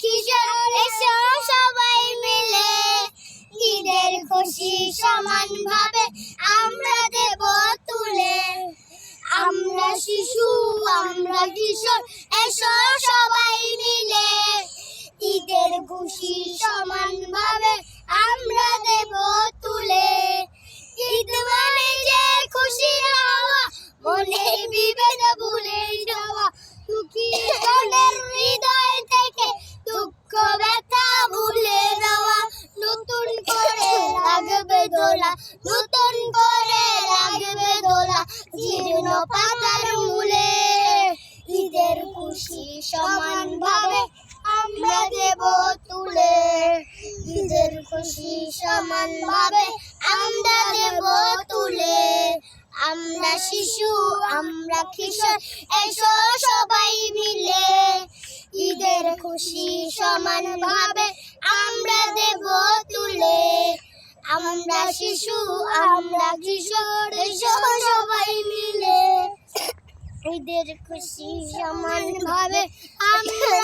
কিশোর এসো সবাই মিলে। ঈদের খুশি সমান ভাবে আমরা দেব তুলে। আমরা শিশু, আমরা কিশোর, এসো সবাই মিলে। ঈদের খুশি সমান ভাবে আমরা দেব তুলে। ঈদ মানে যে খুশি হওয়া, মনের বিভেদ নতুন করে লাগবে দোলা, জীর্ণ পাতার মূলে। ঈদের খুশি সমান ভাবে আমরা দেব তুলে। ঈদের খুশি সমান ভাবে আমরা দেব তুলে। আমরা শিশু, আমরা কিশোর, এসো সবাই মিলে। ঈদের খুশি সমান ভাবে আমরা আমরা শিশু আমরা কিশোর সবাই মিলে। ঈদের খুশি সমান ভাবে আমরা